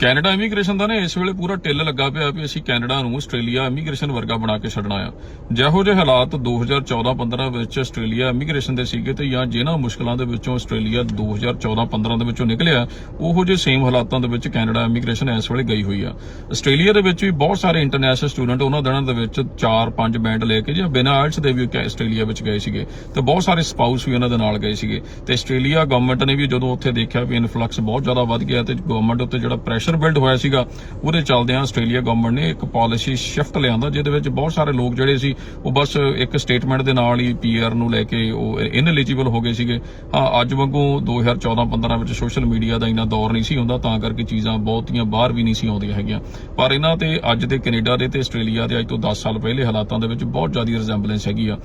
Canada immigration ਦਾ ਨਾ ਇਸ ਵੇਲੇ ਪੂਰਾ ਟਿੱਲ ਲੱਗਾ ਪਿਆ ਵੀ ਅਸੀਂ ਕੈਨੇਡਾ ਨੂੰ ਆਸਟ੍ਰੇਲੀਆ ਇਮੀਗ੍ਰੇਸ਼ਨ ਵਰਗਾ ਬਣਾ ਕੇ ਛੱਡਣਾ ਆ। ਜਿਹੋ ਜਿਹੇ ਹਾਲਾਤ 2014-15 ਵਿੱਚ ਆਸਟ੍ਰੇਲੀਆ ਇਮੀਗ੍ਰੇਸ਼ਨ ਦੇ ਸੀਗੇ ਤੇ ਜਾਂ ਜਿਨ੍ਹਾਂ ਮੁਸ਼ਕਲਾਂ ਦੇ ਵਿੱਚੋਂ ਆਸਟ੍ਰੇਲੀਆ 2014-15 ਦੇ ਵਿੱਚੋਂ ਨਿਕਲਿਆ, ਉਹੋ ਜਿਹੇ ਸੇਮ ਹਾਲਾਤਾਂ ਦੇ ਵਿੱਚ ਕੈਨੇਡਾ ਇਮੀਗ੍ਰੇਸ਼ਨ ਇਸ ਵੇਲੇ ਗਈ ਹੋਈ ਆ। ਆਸਟ੍ਰੇਲੀਆ ਦੇ ਵਿੱਚ ਵੀ ਬਹੁਤ ਸਾਰੇ ਇੰਟਰਨੈਸ਼ਨਲ ਸਟੂਡੈਂਟ ਉਹਨਾਂ ਦਿਨਾਂ ਦੇ ਵਿੱਚ 4-5 ਬੈਂਡ ਲੈ ਕੇ ਜਾਂ ਬਿਨਾਂ ਆਇਲਟਸ ਦੇ ਵੀ ਆਸਟ੍ਰੇਲੀਆ ਵਿੱਚ ਗਏ ਸੀਗੇ ਤੇ ਬਹੁਤ ਸਾਰੇ ਸਪਾਊਸ ਵੀ ਉਹਨਾਂ ਦੇ ਨਾਲ ਗਏ ਸੀਗੇ। ਤੇ ਆਸਟ੍ਰੇਲੀਆ ਗਵਰਨਮੈਂਟ ਨੇ ਵੀ ਜਦੋਂ ਉੱਥੇ ਦੇਖਿਆ ਵੀ ਇਨਫਲਕਸ ਬਹੁਤ ਜ਼ਿਆਦਾ ਵੱਧ ਗਿਆ ਤੇ ਗਵਰਨਮੈਂਟ ਉੱਤੇ ਜਿਹੜਾ ਪ੍ਰੈਸ਼ਰ ਬਿਲਡ ਹੋਇਆ ਸੀਗਾ, ਉਹਦੇ ਚੱਲਦਿਆਂ ਆਸਟ੍ਰੇਲੀਆ ਗਵਰਨਮੈਂਟ ਨੇ ਇੱਕ ਪਾਲਿਸੀ ਸ਼ਿਫਟ ਲਿਆਂਦਾ, ਜਿਹਦੇ ਵਿੱਚ ਬਹੁਤ ਸਾਰੇ ਲੋਕ ਜਿਹੜੇ ਸੀ, ਉਹ ਬਸ ਇੱਕ ਸਟੇਟਮੈਂਟ ਦੇ ਨਾਲ ਹੀ ਪੀਆਰ ਨੂੰ ਲੈ ਕੇ ਉਹ ਇਨਐਲੀਜੀਬਲ ਹੋ ਗਏ ਸੀਗੇ। ਹਾਂ, ਅੱਜ ਵਾਂਗੂ 2014-15 ਵਿੱਚ ਸੋਸ਼ਲ ਮੀਡੀਆ ਦਾ ਇੰਨਾ ਦੌਰ ਨਹੀਂ ਸੀ ਹੁੰਦਾ, ਤਾਂ ਕਰਕੇ ਚੀਜ਼ਾਂ ਬਹੁਤੀਆਂ ਬਾਹਰ ਵੀ ਨਹੀਂ ਸੀ ਆਉਂਦੀਆਂ ਹੈਗੀਆਂ। ਪਰ ਇਹਨਾਂ ਤੇ, ਅੱਜ ਦੇ ਕੈਨੇਡਾ ਦੇ ਤੇ ਆਸਟ੍ਰੇਲੀਆ ਦੇ ਅੱਜ ਤੋਂ 10 ਸਾਲ ਪਹਿਲੇ ਹਾਲਾਤਾਂ ਦੇ ਵਿੱਚ ਬਹੁਤ ਜ਼ਿਆਦਾ ਰਿਜ਼ੈਂਬਲੈਂਸ ਹੈਗੀ ਆ।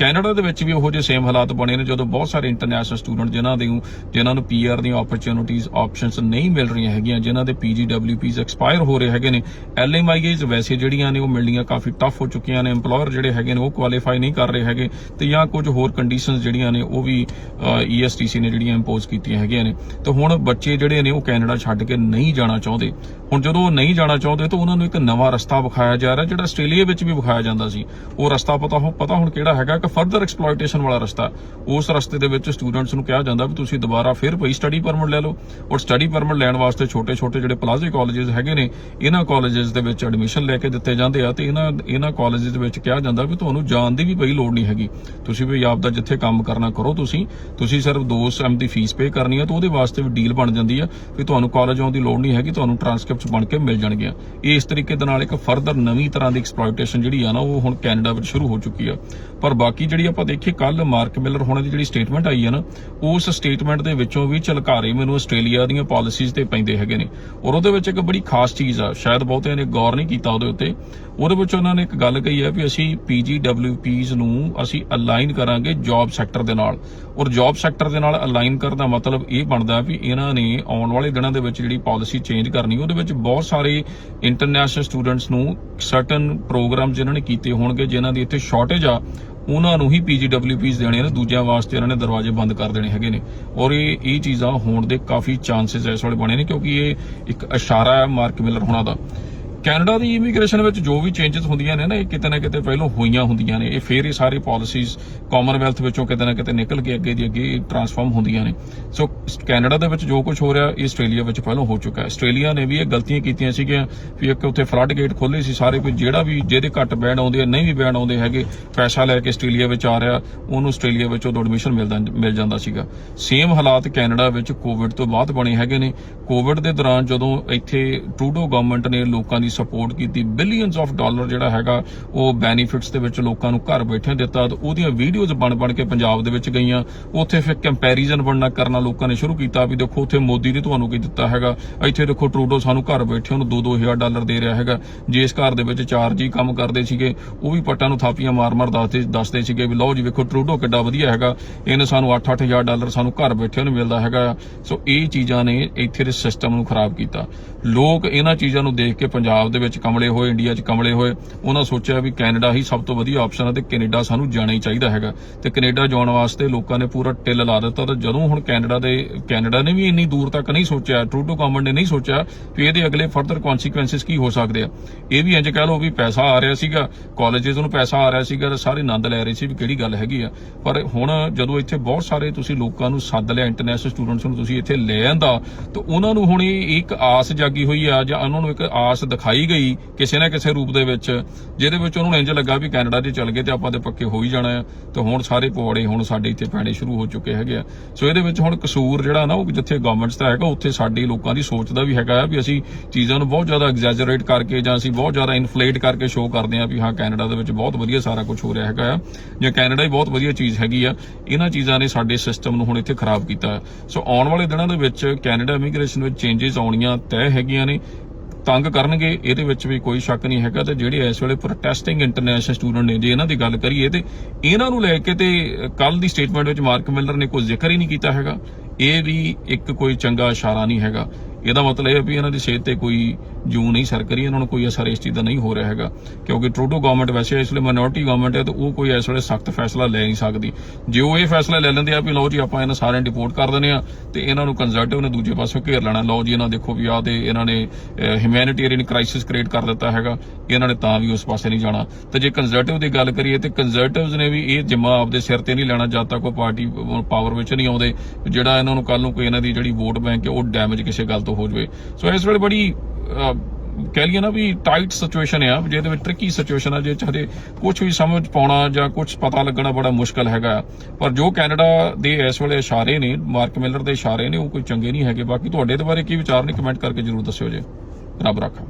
ਕੈਨੇਡਾ ਦੇ ਵਿੱਚ ਵੀ ਉਹੋ ਜਿਹੇ ਸੇਮ ਹਾਲਾਤ ਬਣੇ ਨੇ ਜਦੋਂ ਬਹੁਤ ਸਾਰੇ ਇੰਟਰਨੈਸ਼ਨਲ ਸਟੂਡੈਂਟ ਜਿਨ੍ਹਾਂ ਦੇ ਜਿਨ੍ਹਾਂ ਨੂੰ ਪੀਆਰ ਦੀਆਂ ਓਪਰਚ्युनिटीज ਆਪਸ਼ਨਸ ਨਹੀਂ ਮਿਲ ਰਹੀਆਂ ਹੈਗੀਆਂ, ਜਿਨ੍ਹਾਂ ਦੇ ਪੀਜੀਡਬਲਯੂਪੀਸ ਐਕਸਪਾਇਰ ਹੋ ਰਹੇ ਹੈਗੇ ਨੇ ਐਲਐਮਆਈਏਜ਼ ਵੈਸੇ ਜਿਹੜੀਆਂ ਨੇ ਉਹ ਮਿਲਣੀਆਂ ਕਾਫੀ ਟਫ ਹੋ ਚੁੱਕੀਆਂ ਨੇ, EMPLOYER ਜਿਹੜੇ ਹੈਗੇ ਨੇ ਉਹ ਕੁਆਲੀਫਾਈ ਨਹੀਂ ਕਰ ਰਹੇ ਹੈਗੇ ਤੇ ਜਾਂ ਕੁਝ ਹੋਰ ਕੰਡੀਸ਼ਨਸ ਜਿਹੜੀਆਂ ਨੇ ਉਹ ਵੀ ਈਐਸਟੀਸੀ ਨੇ ਜਿਹੜੀਆਂ ਇੰਪੋਜ਼ ਕੀਤੀਆਂ ਹੈਗੀਆਂ ਨੇ। ਤੇ ਹੁਣ ਬੱਚੇ ਜਿਹੜੇ ਨੇ ਉਹ ਕੈਨੇਡਾ ਛੱਡ ਕੇ ਨਹੀਂ ਜਾਣਾ ਚਾਹੁੰਦੇ। ਹੁਣ ਜਦੋਂ ਉਹ ਨਹੀਂ ਜਾਣਾ ਚਾਹੁੰਦੇ ਤਾਂ ਉਹਨਾਂ ਨੂੰ ਇੱਕ ਨਵਾਂ ਰਸਤਾ ਵਿਖਾਇਆ ਜਾ ਰਿਹਾ, ਜਿਹੜਾ ਆਸਟ੍ਰੇਲੀਆ ਵਿੱਚ ਵੀ ਵਿਖਾਇਆ ਜਾਂਦਾ ਸੀ। ਉਹ ਰਸਤਾ ਪਤਾ ਹੋ ਪਤਾ ਹੁਣ ਕਿਹੜਾ ਹੈਗਾ ਕਿ ਫਰਦਰ ਐਕਸਪਲੋਇਟੇਸ਼ਨ ਵਾਲਾ ਰਸਤਾ, ਉਸ ਰਸਤੇ ਦੇ ਵਿੱਚ ਸਟੂਡੈਂਟਸ ਨੂੰ ਕਿਹਾ ਜਾਂਦਾ ਵੀ ਤੁਸੀਂ ਦੁਬਾਰਾ ਫਿਰ ਪਈ ਸਟੱਡੀ ਪਰਮਿਟ ਲੈ ਲਓ ਔਰ ਸਟੱਡੀ ਪਰਮਿਟ ਲੈਣ ਵਾਸਤੇ ਛੋਟੇ ਛੋਟੇ ਜਿਹੜੇ ਪਲਾਜ਼ੇ ਕਾਲਜਸ ਹੈਗੇ ਨੇ, ਇਹਨਾਂ ਕਾਲਜਸ ਦੇ ਵਿੱਚ ਐਡਮਿਸ਼ਨ ਲੈ ਕੇ ਦਿੱਤੇ ਜਾਂਦੇ ਆ ਤੇ ਇਹਨਾਂ ਇਹਨਾਂ ਕਾਲਜਸ ਦੇ ਵਿੱਚ ਕਿਹਾ ਜਾਂਦਾ ਵੀ ਤੁਹਾਨੂੰ ਜਾਣ ਦੀ ਵੀ ਪਈ ਲੋੜ ਨਹੀਂ ਹੈਗੀ। ਤੁਸੀਂ ਵੀ ਆਪ ਦਾ ਜਿੱਥੇ ਕੰਮ ਕਰਨਾ ਕਰੋ ਤੁਸੀਂ ਤੁਸੀਂ ਸਿਰਫ 2 ਸੈਮ ਦੀ ਫੀਸ ਪੇ ਕਰਨੀ ਆ ਤਾਂ ਉਹਦੇ ਵਾਸਤੇ ਵੀ ਡੀਲ ਬਣ ਜਾਂਦੀ ਆ ਵੀ ਤੁਹਾਨੂੰ ਕਾਲਜ ਆਉਣ ਦੀ ਲੋੜ ਨਹੀਂ ਹੈਗੀ, ਤੁਹਾਨੂੰ ਟ੍ਰਾਂਸਕ੍ਰਿਪਟਸ ਬਣ ਕੇ ਮਿਲ ਜਾਣਗੀਆਂ। ਇਸ ਤਰੀਕੇ ਦੇ ਨਾਲ ਇੱਕ ਫਰਦਰ ਨਵੀਂ ਤਰ੍ਹਾਂ ਦੀ ਐਕਸਪਲੋਇਟੇਸ਼ਨ ਜਿਹੜੀ ਆ ਨਾ, ਉਹ ਹੁਣ ਕੈਨੇਡਾ ਵਿੱਚ ਸ਼ੁਰੂ ਹੋ ਚੁੱਕੀ ਆ। ਪਰ ਬਾਕੀ ਜਿਹੜੀ ਆਪਾਂ ਦੇਖੀਏ ਕੱਲ ਮਾਰਕ ਮਿਲਰ ਹੋਣਾ ਦੀ ਜਿਹੜੀ ਸਟੇਟਮੈਂਟ ਆਈ ਆ ਨਾ, ਉਸ ਸਟੇਟਮੈਂਟ ਦੇ ਵਿੱਚੋਂ ਵੀ ਝਲਕਾਰੇ ਮੈਨੂੰ ਆਸਟ੍ਰੇਲੀਆ ਦੀਆਂ ਪਾਲਿਸੀਜ਼ ਤੇ ਪੈਂਦੇ ਹੈਗੇ ਨੇ। ਔਰ ਉਹਦੇ ਵਿੱਚ ਇੱਕ ਬੜੀ ਖਾਸ ਚੀਜ਼ ਆ, ਸ਼ਾਇਦ ਬਹੁਤਿਆਂ ਨੇ ਗੌਰ ਨਹੀਂ ਕੀਤਾ ਉਹਦੇ ਉੱਤੇ। ਉਹਦੇ ਵਿੱਚ ਉਹਨਾਂ ਨੇ ਇੱਕ ਗੱਲ ਕਹੀ ਹੈ ਵੀ ਅਸੀਂ ਪੀਜੀਡਬਲਯੂਪੀਜ਼ ਨੂੰ ਅਸੀਂ ਅਲਾਈਨ ਕਰਾਂਗੇ ਜੌਬ ਸੈਕਟਰ ਦੇ ਨਾਲ। ਔਰ ਜੌਬ ਸੈਕਟਰ ਦੇ ਨਾਲ ਅਲਾਈਨ ਕਰਨ ਦਾ ਮਤਲਬ ਇਹ ਬਣਦਾ ਵੀ ਇਹਨਾਂ ਨੇ ਆਉਣ ਵਾਲੇ ਦਿਨਾਂ ਦੇ ਵਿੱਚ ਜਿਹੜੀ ਪਾਲਿਸੀ ਚੇਂਜ ਕਰਨੀ, ਉਹਦੇ ਵਿੱਚ ਬਹੁਤ ਸਾਰੇ ਇੰਟਰਨੈਸ਼ਨਲ ਸਟੂਡੈਂਟਸ ਨੂੰ ਸਰਟਨ ਪ੍ਰੋਗਰਾਮ ਜਿਨ੍ਹਾਂ ਨੇ ਕੀਤੇ ਹੋਣਗੇ ਜਿਨ੍ਹਾਂ ਦੀ ਇੱਥੇ ਸ਼ਾਰਟੇਜ ਆ ਉਹਨਾਂ ਨੂੰ ਹੀ ਪੀਜੀਡਬਲਯੂਪੀਸ ਦੇਣੇ ਨੇ, ਦੂਜਿਆਂ ਵਾਸਤੇ ਇਹਨਾਂ ਨੇ ਦਰਵਾਜ਼ੇ ਬੰਦ ਕਰ ਦੇਣੇ ਹੈਗੇ ਨੇ। ਔਰ ਇਹ ਇਹ ਚੀਜ਼ਾਂ ਹੋਣ ਦੇ ਕਾਫੀ ਚਾਂਸਸ ਇਸ ਵੇਲੇ ਬਣੇ ਨੇ, ਕਿਉਂਕਿ ਇਹ ਇੱਕ ਇਸ਼ਾਰਾ ਹੈ ਮਾਰਕ ਮਿਲਰ ਹੋਣਾ ਦਾ। ਕੈਨੇਡਾ ਦੀ ਇਮੀਗ੍ਰੇਸ਼ਨ ਵਿੱਚ ਜੋ ਵੀ ਚੇਂਜਸ ਹੁੰਦੀਆਂ ਨੇ ਨਾ, ਇਹ ਕਿਤੇ ਨਾ ਕਿਤੇ ਪਹਿਲਾਂ ਹੋਈਆਂ ਹੁੰਦੀਆਂ ਨੇ। ਇਹ ਫੇਰ ਇਹ ਸਾਰੇ ਪਾਲਿਸੀਜ਼ ਕਾਮਨਵੈਲਥ ਵਿੱਚੋਂ ਕਿਤੇ ਨਾ ਕਿਤੇ ਨਿਕਲ ਕੇ ਅੱਗੇ ਦੀ ਅੱਗੇ ਟਰਾਂਸਫਾਰਮ ਹੁੰਦੀਆਂ ਨੇ। ਸੋ ਕੈਨੇਡਾ ਦੇ ਵਿੱਚ ਜੋ ਕੁਝ ਹੋ ਰਿਹਾ, ਇਹ ਆਸਟ੍ਰੇਲੀਆ ਵਿੱਚ ਪਹਿਲਾਂ ਹੋ ਚੁੱਕਾ ਹੈ। ਆਸਟ੍ਰੇਲੀਆ ਨੇ ਵੀ ਇਹ ਗਲਤੀਆਂ ਕੀਤੀਆਂ ਸੀਗੀਆਂ ਵੀ ਇੱਕ ਉੱਥੇ ਫਲੱਡ ਗੇਟ ਖੋਲੇ ਸੀ, ਸਾਰੇ ਕੋਈ ਜਿਹੜਾ ਵੀ, ਜਿਹਦੇ ਘੱਟ ਬੈਂਡ ਆਉਂਦੇ ਆ, ਨਹੀਂ ਵੀ ਬੈਂਡ ਆਉਂਦੇ ਹੈਗੇ, ਪੈਸਾ ਲੈ ਕੇ ਆਸਟ੍ਰੇਲੀਆ ਵਿੱਚ ਆ ਰਿਹਾ, ਉਹਨੂੰ ਆਸਟ੍ਰੇਲੀਆ ਵਿੱਚ ਉਦੋਂ ਐਡਮਿਸ਼ਨ ਮਿਲਦਾ, ਮਿਲ ਜਾਂਦਾ ਸੀਗਾ। ਸੇਮ ਹਾਲਾਤ ਕੈਨੇਡਾ ਵਿੱਚ ਕੋਵਿਡ ਤੋਂ ਬਾਅਦ ਬਣੇ ਹੈਗੇ ਨੇ। ਕੋਵਿਡ ਦੇ ਦੌਰਾਨ ਜਦੋਂ ਇੱਥੇ ਟਰੂਡੋ ਗਵਰਨਮੈਂਟ ਨੇ ਲੋਕਾਂ ਦੀ ਸਪੋਰਟ ਕੀਤੀ ਬਿਲੀਅਨਸ ਆਫ ਡਾਲਰ ਜਿਹੜਾ ਹੈਗਾ, ਉਹ ਬੈਨੀਫਿਟਸ ਦੇ ਵਿੱਚ ਲੋਕਾਂ ਨੂੰ ਘਰ ਬੈਠੇ ਦਿੱਤਾ ਤੇ ਉਹਦੀਆਂ ਵੀਡੀਓਜ਼ ਬਣ ਬਣ ਕੇ ਪੰਜਾਬ ਦੇ ਵਿੱਚ ਗਈਆਂ। ਉੱਥੇ ਫਿਰ ਕੰਪੈਰੀਜ਼ਨ ਬਣਨਾ ਕਰਨਾ ਲੋਕਾਂ ਨੇ ਸ਼ੁਰੂ ਕੀਤਾ ਵੀ ਦੇਖੋ ਉੱਥੇ ਮੋਦੀ ਨੇ ਤੁਹਾਨੂੰ ਕੀ ਦਿੱਤਾ ਹੈਗਾ। ਇੱਥੇ ਦੇਖੋ ਟਰੂਡੋ ਸਾਨੂੰ ਘਰ ਬੈਠੇ ਉਹਨੂੰ 2-2000 ਡਾਲਰ ਦੇ ਰਿਹਾ ਹੈਗਾ। ਜਿਸ ਘਰ ਦੇ ਵਿੱਚ ਚਾਰ ਜੀ ਕੰਮ ਕਰਦੇ ਸੀਗੇ, ਉਹ ਵੀ ਪੱਟਾਂ ਨੂੰ ਥਾਪੀਆਂ ਮਾਰ-ਮਾਰ ਦੱਸਦੇ ਦੱਸਦੇ ਸੀਗੇ ਵੀ ਲਓ ਜੀ ਵੇਖੋ ਟਰੂਡੋ ਕਿੱਡਾ ਵਧੀਆ ਹੈਗਾ। ਇਹਨੇ ਸਾਨੂੰ 8-8000 ਡਾਲਰ ਸਾਨੂੰ ਘਰ ਬੈਠੇ ਨੂੰ ਮਿਲਦਾ ਹੈਗਾ। ਸੋ ਇਹ ਚੀਜ਼ਾਂ ਨੇ ਇੱਥੇ ਦੇ ਸਿਸਟਮ ਨੂੰ ਖਰਾਬ ਕੀਤਾ। ਲੋਕ ਇਹਨਾਂ ਚੀਜ਼ਾਂ ਨੂੰ ਦੇਖ ਕੇ ਪੰਜਾਬ ਦੇ ਵਿੱਚ ਕਮਲੇ ਹੋਏ, ਇੰਡੀਆ 'ਚ ਕਮਲੇ ਹੋਏ, ਉਹਨਾਂ ਸੋਚਿਆ ਵੀ ਕੈਨੇਡਾ ਹੀ ਸਭ ਤੋਂ ਵਧੀਆ ਆਪਸ਼ਨ ਹੈ ਤੇ ਕੈਨੇਡਾ ਸਾਨੂੰ ਜਾਣਾ ਹੀ ਚਾਹੀਦਾ ਹੈਗਾ। ਤੇ ਕੈਨੇਡਾ ਜਾਣ ਵਾਸਤੇ ਲੋਕਾਂ ਨੇ ਪੂਰਾ ਟਿੱਲ ਲਾ ਦਿੱਤਾ ਤੇ ਜਦੋਂ ਹੁਣ ਕੈਨੇਡਾ ਦੇ, ਕੈਨੇਡਾ ਨੇ ਵੀ ਇੰਨੀ ਦੂਰ ਤੱਕ ਨਹੀਂ ਸੋਚਿਆ, ਟਰੂਡੋ ਗਵਰਨਮੈਂਟ ਨੇ ਨਹੀਂ ਸੋਚਿਆ ਵੀ ਇਹਦੇ ਅਗਲੇ ਫਰਦਰ ਕਨਸੀਕੁਐਂਸਸ ਕੀ ਹੋ ਸਕਦੇ ਆ। ਇਹ ਵੀ ਇੰਜ ਕਹਿ ਲਓ ਵੀ ਪੈਸਾ ਆ ਰਿਹਾ ਸੀਗਾ ਕਾਲਜਸ ਨੂੰ ਪੈਸਾ ਆ ਰਿਹਾ ਸੀਗਾ ਤੇ ਸਾਰੇ ਆਨੰਦ ਲੈ ਰਹੇ ਸੀ ਵੀ ਕਿਹੜੀ ਗੱਲ ਹੈਗੀ ਆ। ਪਰ ਹੁਣ ਜਦੋਂ ਇੱਥੇ ਬਹੁਤ ਸਾਰੇ ਤੁਸੀਂ ਲੋਕਾਂ ਨੂੰ ਸੱਦ ਲਿਆ ਇੰਟਰਨੈਸ਼ਨਲ ਸਟੂਡੈਂਟਸ ਨੂੰ ਤੁਸੀਂ ਇੱਥੇ ਲੈ ਆਂਦਾ, ਤਾਂ ਉਹਨਾਂ ਨੂੰ ਹੁਣ ਇਹ ਇੱਕ ਆਸ ਜਾਗੀ ਹੋਈ ਆ ਜਾਂ ਉਹਨਾਂ ਨੂੰ ਇੱਕ ਆਸ ਦਿਖਾਈ ਗਈ ਕਿਸੇ ਨਾ ਕਿਸੇ ਰੂਪ ਦੇ ਵਿੱਚ, ਜਿਹਦੇ ਵਿੱਚ ਉਹਨਾਂ ਨੂੰ ਇੰਜ ਲੱਗਾ ਵੀ ਕੈਨੇਡਾ 'ਚ ਚੱਲ ਗਏ ਤੇ ਆਪਾਂ ਤੇ ਪੱਕੇ ਹੋ ਹੀ ਜਾਣਾ ਆ। ਤੇ ਹੁਣ ਸਾਰੇ ਪਵਾੜੇ ਹੁਣ ਸਾਡੇ ਇੱਥੇ ਪੈਣੇ ਸ਼ੁਰੂ ਹੋ ਚੁੱਕੇ ਹੈਗੇ ਆ। ਸੋ ਇਹਦੇ ਵਿੱਚ ਹੁਣ ਕਸੂਰ ਜਿਹੜਾ ਨਾ, ਉਹ ਜਿੱਥੇ ਗਵਰਨਮੈਂਟਸ ਦਾ ਹੈਗਾ, ਉੱਥੇ ਸਾਡੇ ਲੋਕਾਂ ਦੀ ਸੋਚ ਦਾ ਵੀ ਹੈਗਾ ਆ ਵੀ ਅਸੀਂ ਚੀਜ਼ਾਂ ਨੂੰ ਬਹੁਤ ਜ਼ਿਆਦਾ ਐਗਜ਼ੈਜਰੇਟ ਕਰਕੇ ਜਾਂ ਅਸੀਂ ਬਹੁਤ ਜ਼ਿਆਦਾ ਇਨਫਲੇਟ ਕਰਕੇ ਸ਼ੋਅ ਕਰਦੇ ਆ ਵੀ ਹਾਂ, ਕੈਨੇਡਾ ਦੇ ਵਿੱਚ ਬਹੁਤ ਵਧੀਆ ਸਾਰਾ ਕੁਝ ਹੋ ਰਿਹਾ ਹੈਗਾ ਆ। ਜਾਂ ਕੈਨੇਡਾ ਹੀ ਬਹੁਤ ਵਧੀਆ ਚੀਜ਼ ਹੈਗੀ ਆ। ਇਹਨਾਂ ਚੀਜ਼ਾਂ ਨੇ ਸਾਡੇ ਸਿਸਟਮ ਨੂੰ ਹੁਣ ਇੱਥੇ ਖਰਾਬ ਕੀਤਾ। ਸੋ ਆਉਣ ਵਾਲੇ ਦਿਨਾਂ ਦੇ ਵਿੱਚ ਕੈਨੇਡਾ ਇਮੀਗ੍ਰੇਸ਼ਨ ਵਿੱਚ ਚੇਂਜਸ ਆਉਣੀਆਂ ਤੈਅ ਹੈਗੀਆਂ ਨੇ। ਤੰਗ ਕਰਨਗੇ, ਇਹਦੇ ਵਿੱਚ ਵੀ ਕੋਈ ਸ਼ੱਕ ਨਹੀਂ ਹੈਗਾ ਤੇ ਜਿਹੜੇ ਇਸ ਵੇਲੇ ਪ੍ਰੋਟੈਸਟਿੰਗ ਇੰਟਰਨੈਸ਼ਨਲ ਸਟੂਡੈਂਟ ਨੇ ਜੇ ਇਹਨਾਂ ਦੀ ਗੱਲ ਕਰੀਏ ਤੇ ਇਹਨਾਂ ਨੂੰ ਲੈ ਕੇ ਤੇ ਕੱਲ ਦੀ ਸਟੇਟਮੈਂਟ ਵਿੱਚ ਮਾਰਕ ਮਿਲਰ ਨੇ ਕੋਈ ਜ਼ਿਕਰ ਹੀ ਨਹੀਂ ਕੀਤਾ ਹੈਗਾ। ਇਹ ਵੀ ਇੱਕ ਕੋਈ ਚੰਗਾ ਇਸ਼ਾਰਾ ਨਹੀਂ ਹੈਗਾ। ਇਹਦਾ ਮਤਲਬ ਇਹ ਵੀ ਇਹਨਾਂ ਦੀ ਸਿਹਤ ਤੇ ਕੋਈ ਜੂ ਨਹੀਂ ਸਰ ਕਰੀ, ਇਹਨਾਂ ਨੂੰ ਕੋਈ ਅਸਰ ਇਸ ਚੀਜ਼ ਦਾ ਨਹੀਂ ਹੋ ਰਿਹਾ ਹੈਗਾ। ਕਿਉਂਕਿ ਟਰੂਡੋ ਗਵਰਨਮੈਂਟ ਵੈਸੇ ਇਸ ਵੇਲੇ ਮਿਨੋਰਟੀ ਗਵਰਨਮੈਂਟ ਹੈ ਤਾਂ ਉਹ ਕੋਈ ਇਸ ਵੇਲੇ ਸਖਤ ਫੈਸਲਾ ਲੈ ਨਹੀਂ ਸਕਦੀ। ਜੇ ਉਹ ਇਹ ਫੈਸਲਾ ਲੈ ਲੈਂਦੇ ਆ ਵੀ ਲਓ ਜੀ, ਆਪਾਂ ਇਹਨਾਂ ਸਾਰਿਆਂ ਨੂੰ ਡਿਪੋਰਟ ਕਰ ਦਿੰਦੇ ਆ ਤੇ ਇਹਨਾਂ ਨੂੰ ਕੰਜ਼ਰਵੇਟਿਵ ਨੇ ਦੂਜੇ ਪਾਸੋਂ ਘੇਰ ਲੈਣਾ, ਲਓ ਜੀ, ਇਹਨਾਂ ਦੇਖੋ ਵੀ ਆ ਤੇ ਇਹਨਾਂ ਨੇ ਹਿਊਮੈਨਿਟੇਰੀਅਨ ਕ੍ਰਾਈਸਿਸ ਕ੍ਰੀਏਟ ਕਰ ਦਿੱਤਾ ਹੈਗਾ, ਇਹਨਾਂ ਨੇ ਤਾਂ ਵੀ ਉਸ ਪਾਸੇ ਨਹੀਂ ਜਾਣਾ। ਤੇ ਜੇ ਕੰਜ਼ਰਵੇਟਿਵ ਦੀ ਗੱਲ ਕਰੀਏ ਤੇ ਕੰਜ਼ਰਵੇਟਿਵਸ ਨੇ ਵੀ ਇਹ ਜਿੰਮਾ ਆਪਦੇ ਸਿਰ ਤੇ ਨਹੀਂ ਲੈਣਾ, ਜਦ ਤੱਕ ਉਹ ਪਾਰਟੀ ਪਾਵਰ ਵਿੱਚ ਨਹੀਂ ਆਉਂਦੇ, ਜਿਹੜਾ ਇਹਨਾਂ ਨੂੰ ਕੱਲ ਨੂੰ ਕੋਈ ਇਹਨਾਂ ਦੀ ਜਿਹੜੀ ਵੋਟ ਬੈਂਕ ਹੈ, ਉਹ ਡੈਮੇਜ ਕਿਸੇ ਗੱਲ ਤੋਂ ਹੋ ਜਾਵੇ। ਸੋ ਇਸ ਵੇਲੇ ਬੜੀ ਕਹਿ ਲਈਏ ਨਾ ਵੀ ਟਾਈਟ ਸਿਚੁਏਸ਼ਨ ਆ, ਜਿਹਦੇ ਵਿੱਚ ਟ੍ਰਿਕੀ ਸਿਚੁਏਸ਼ਨ ਆ ਜੇ ਹਜੇ ਕੁਝ ਵੀ ਸਮਝ ਪਾਉਣਾ ਜਾਂ ਕੁਝ ਪਤਾ ਲੱਗਣਾ ਬੜਾ ਮੁਸ਼ਕਲ ਹੈਗਾ। ਪਰ ਜੋ ਕੈਨੇਡਾ ਦੇ ਇਸ ਵੇਲੇ ਇਸ਼ਾਰੇ ਨੇ, ਮਾਰਕ ਮਿਲਰ ਦੇ ਇਸ਼ਾਰੇ ਨੇ, ਉਹ ਕੋਈ ਚੰਗੇ ਨਹੀਂ ਹੈਗੇ। ਬਾਕੀ ਤੁਹਾਡੇ ਦੇ ਬਾਰੇ ਕੀ ਵਿਚਾਰ ਨੇ ਕਮੈਂਟ ਕਰਕੇ ਜਰੂਰ ਦੱਸਿਓ ਜੇ। ਰੱਬ ਰੱਖਾ।